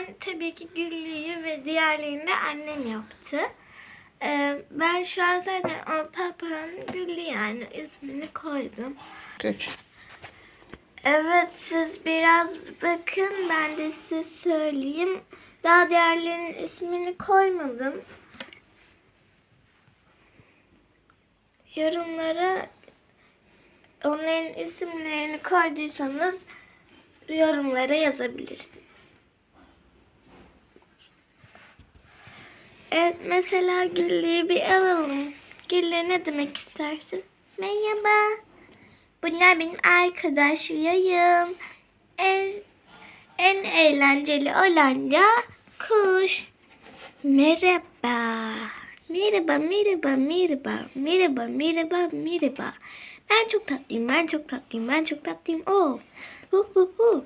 ben tabii ki Güllü'yü ve diğerlerini de annem yaptı. Ee, ben şu an zaten o papağanın Güllü yani ismini koydum. Güç. Evet siz biraz bakın ben de size söyleyeyim. Daha diğerlerinin ismini koymadım. Yorumlara onların isimlerini koyduysanız yorumlara yazabilirsiniz. Evet mesela Güllü'yü bir alalım. Güllü ne demek istersin? Merhaba. Bunlar benim arkadaşlarım. En, en eğlenceli olan da kuş. Merhaba. Merhaba, merhaba, merhaba, merhaba, merhaba, merhaba. Ben çok tatlıyım, ben çok tatlıyım, ben çok tatlıyım. Oh. Hu hu hu.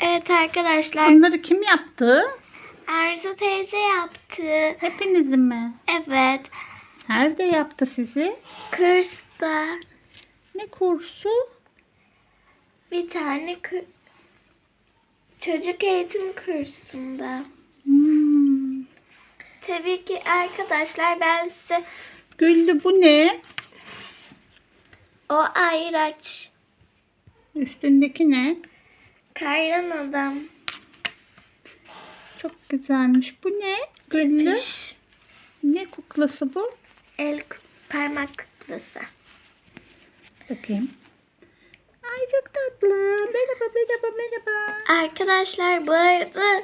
Evet arkadaşlar, Bunları kim yaptı? Arzu teyze yaptı. Hepinizin mi? Evet, Nerede yaptı sizi? kursta Ne kursu? bir tane kı- çocuk eğitim kursunda. Hmm. Tabii ki arkadaşlar ben size Güllü bu ne? o ayraç Üstündeki ne? kayran adam güzelmiş. Bu ne? Güllü. Ne kuklası bu? el parmak kuklası. Bakayım. Ay çok tatlı. Merhaba merhaba merhaba. Arkadaşlar bu arada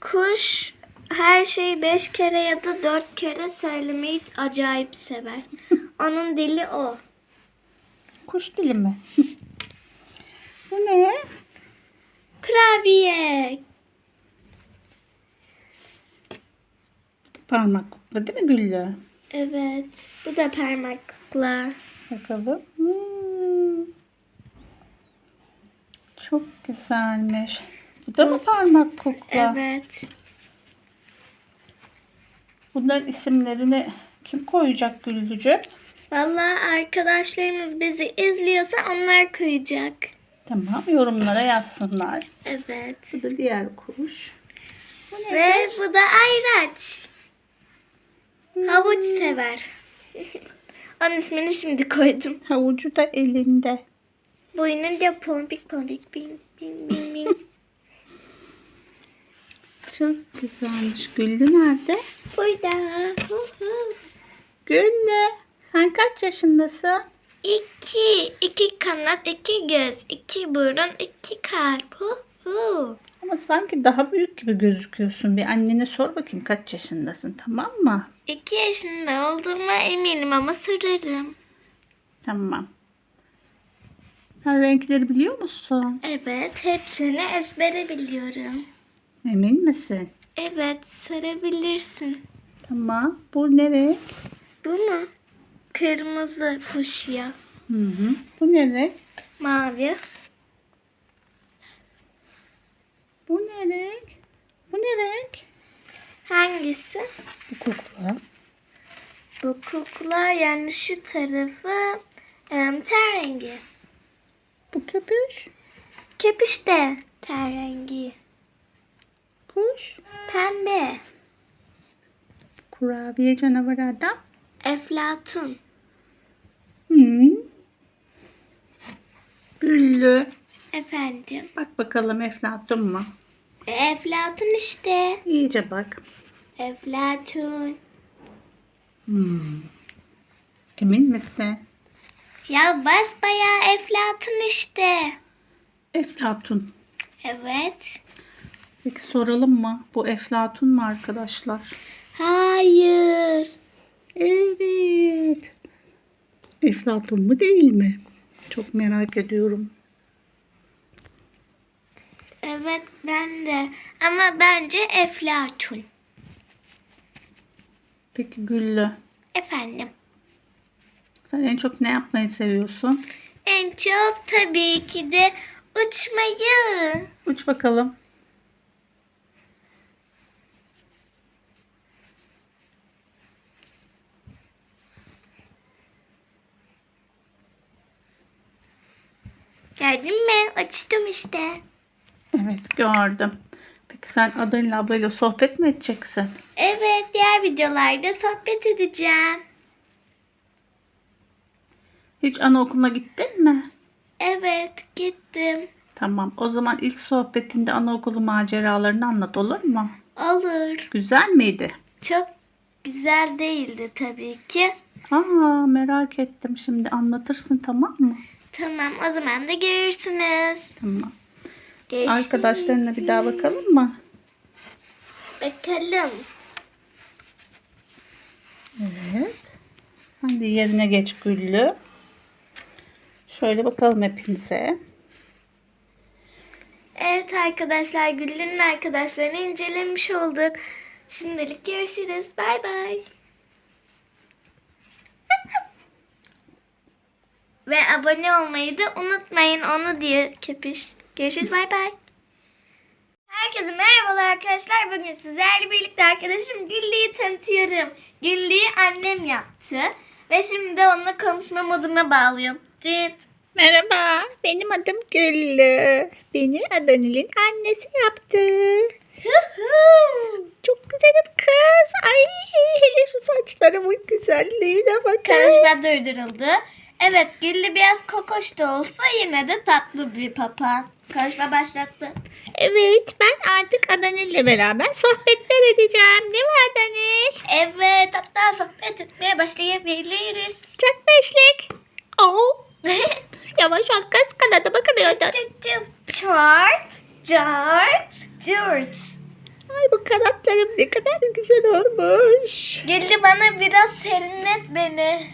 kuş her şeyi beş kere ya da dört kere söylemeyi acayip sever. Onun dili o. Kuş dili mi? bu ne? Kurabiye. Parmak kukla değil mi Güllü? Evet bu da parmak kukla. Bakalım. Hmm. Çok güzelmiş. Bu da mı parmak kukla? Evet. Bunların isimlerini kim koyacak Güllücüğüm? Vallahi arkadaşlarımız bizi izliyorsa onlar kıyacak. Tamam yorumlara yazsınlar. Evet. Bu da diğer kuş. Bu? Ve bu da ayraç. Havuç sever. Onun ismini şimdi koydum. Havucu da elinde. Boyunun da pompik pompik bing bing bing bing. Çok güzelmiş. Güllü nerede? Burada. Güllü. Sen kaç yaşındasın? İki. iki kanat, iki göz, iki burun, iki kalp. Hu hu. Ama sanki daha büyük gibi gözüküyorsun. Bir annene sor bakayım kaç yaşındasın tamam mı? İki yaşında olduğuma eminim ama sorarım. Tamam. Sen renkleri biliyor musun? Evet, hepsini ezbere biliyorum. Emin misin? Evet, sarabilirsin. Tamam. Bu ne renk? Bu mu? Kırmızı, fuşya, Hı hı. Bu ne renk? mavi. Bu ne renk? Bu ne renk? Hangisi? Bu kukla. Bu kukla yani şu tarafı em, ten rengi. Bu köpüş. Kepiş de ten rengi. Kuş. Pembe. Kurabiye canavarı adam. Eflatun. Hı. Güllü. Efendim. Bak bakalım Eflatun mu? Eflatun işte. İyice bak. Eflatun. Hmm. Emin misin? Ya basbayağı Eflatun işte. Eflatun. Evet. Peki soralım mı? Bu Eflatun mu arkadaşlar? Hayır. Evet. Eflatun mu değil mi? Çok merak ediyorum. Evet ben de. Ama bence Eflatun. Peki Güllü. Efendim. Sen en çok ne yapmayı seviyorsun? En çok tabii ki de uçmayı. Uç bakalım. Gördün mü? Uçtum işte. Evet gördüm. Peki sen Adayla ablayla sohbet mi edeceksin? Evet, diğer videolarda sohbet edeceğim. Hiç anaokuluna gittin mi? Evet, gittim. Tamam. O zaman ilk sohbetinde anaokulu maceralarını anlat olur mu? Olur. Güzel miydi? Çok güzel değildi tabii ki. Aa merak ettim. Şimdi anlatırsın tamam mı? Tamam, o zaman da görürsünüz. Tamam. Görüşürüz. Arkadaşlarına bir daha bakalım mı? Bakalım. Evet. Sen de yerine geç Güllü. Şöyle bakalım hepinize. Evet arkadaşlar, Güllü'nün arkadaşlarını incelemiş olduk. Şimdilik görüşürüz. Bay bay. Ve abone olmayı da unutmayın. Onu diyor köpüş. Görüşürüz. Bay bay. Herkese merhabalar arkadaşlar. Bugün sizlerle birlikte arkadaşım Güllü'yü tanıtıyorum. Güllü'yü annem yaptı. Ve şimdi onunla konuşma moduna bağlıyorum. Cıt. Merhaba, benim adım Güllü. Beni Adanil'in annesi yaptı. Çok güzelim kız. Ay hele şu saçlarımın güzelliğine bakın. Konuşma durduruldu. Evet Güllü biraz kokoş da olsa yine de tatlı bir papağan. Konuşma başlattı. Evet, ben artık Adanil'le beraber sohbetler edeceğim. Değil mi Adanil? Evet hatta sohbet etmeye başlayabiliriz. Çok beşlik. Oo, yavaş ol kız kanadıma kırıyordun. Çort, cart, curt. Ay bu kanatlarım ne kadar güzel olmuş. Güllü bana biraz serinlet beni.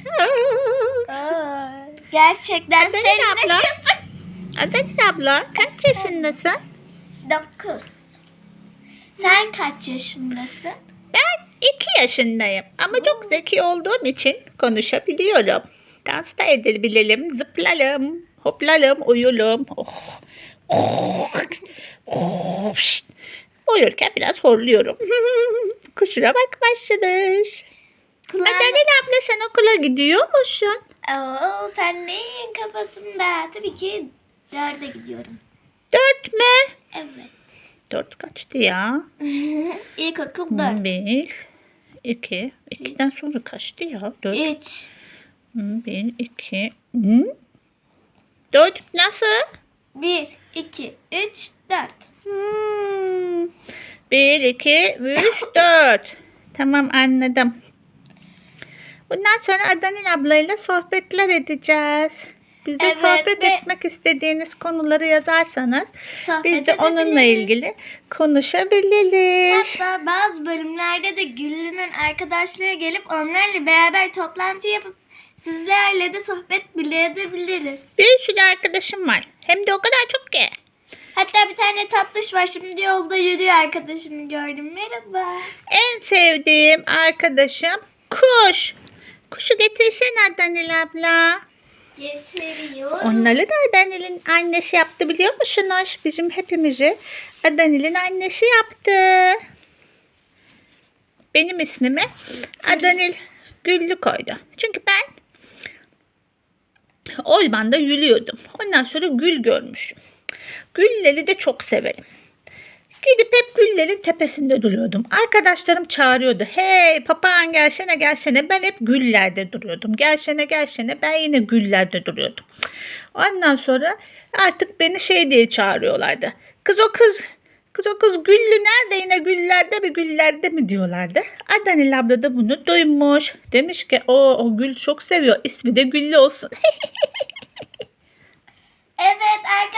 Aa. Gerçekten Adana abla. serinletiyorsun. Adanil abla kaç yaşındasın? Dokuz. Sen kaç yaşındasın? Ben iki yaşındayım ama çok zeki olduğum için konuşabiliyorum. Dans da edebilirim, zıplarım, hoplarım, uyulum. Oh. Oh. Oh. Şşt. Uyurken biraz horluyorum. Kusura bak başlamış. Kulağına... Adanil abla sen okula gidiyor musun? Oo, sen neyin kafasında? Tabii ki dörde gidiyorum. Dört mü? Evet. Dört kaçtı ya? İlkokul dört. Bir, iki. İkiden sonra kaçtı ya? Dört. Üç. Bir, iki. Hı? Dört nasıl? Bir, iki, üç, dört. Hmm. Bir, iki, üç, dört. Tamam anladım. Bundan sonra Adanil ablayla sohbetler edeceğiz. Bize Evet sohbet ve- etmek istediğiniz konuları yazarsanız Sohbet biz de onunla ilgili konuşabiliriz. Hatta bazı bölümlerde de Güllü'nün arkadaşları gelip onlarla beraber toplantı yapıp sizlerle de sohbet bile edebiliriz. Bir sürü arkadaşım var. Hem de o kadar çok ki. Hatta bir tane tatlış var şimdi yolda yürüyor arkadaşını gördüm. Merhaba. En sevdiğim arkadaşım kuş. Kuşu getirsene Adanil abla. Getiriyorum. Onları da Adanil'in annesi yaptı biliyor musunuz? Bizim hepimizi Adanil'in annesi yaptı. Benim ismimi Adanil Güllü koydu. Çünkü ben ormanda yürüyordum. Ondan sonra gül görmüşüm. Gülleri de çok severim. Gidip hep güllerin tepesinde duruyordum. Arkadaşlarım çağırıyordu. Hey papağan gelsene gelsene. Ben hep güllerde duruyordum. Gelsene gelsene. Ben yine güllerde duruyordum. Ondan sonra artık beni şey diye çağırıyorlardı. Kız o kız. Kız o kız güllü nerede yine güllerde mi güllerde mi diyorlardı. Adanil abla da bunu duymuş. Demiş ki o, o gül çok seviyor. İsmi de güllü olsun.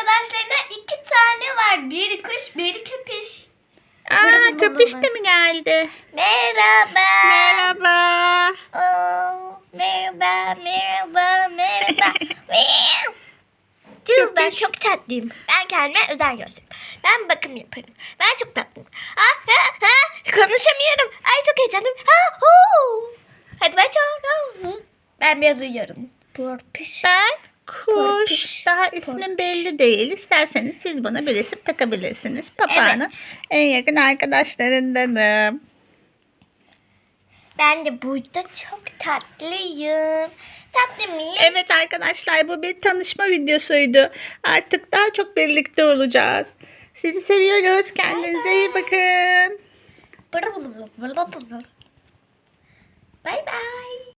Arkadaşlarına iki tane var. Biri kuş, biri köpüş. Aa köpüş de mi geldi? Merhaba. Merhaba. Oo, merhaba, merhaba, merhaba. Meow. Dur ben çok tatlıyım. Ben kendime özen gösteririm. Ben bakım yaparım. Ben çok tatlıyım. Ha, ha, ha. Konuşamıyorum. Ay çok heyecanlıyım. Ha, hu. Hadi ben çok. Ben biraz uyuyorum. Porpiş. Ben kuş. Korkuş. Daha Korkuş. belli değil. İsterseniz siz bana bir isim takabilirsiniz. Papağanın en yakın arkadaşlarındanım. Ben de burada çok tatlıyım. Tatlı mıyım? Evet arkadaşlar bu bir tanışma videosuydu. Artık daha çok birlikte olacağız. Sizi seviyoruz. Kendinize iyi bakın. Bır bır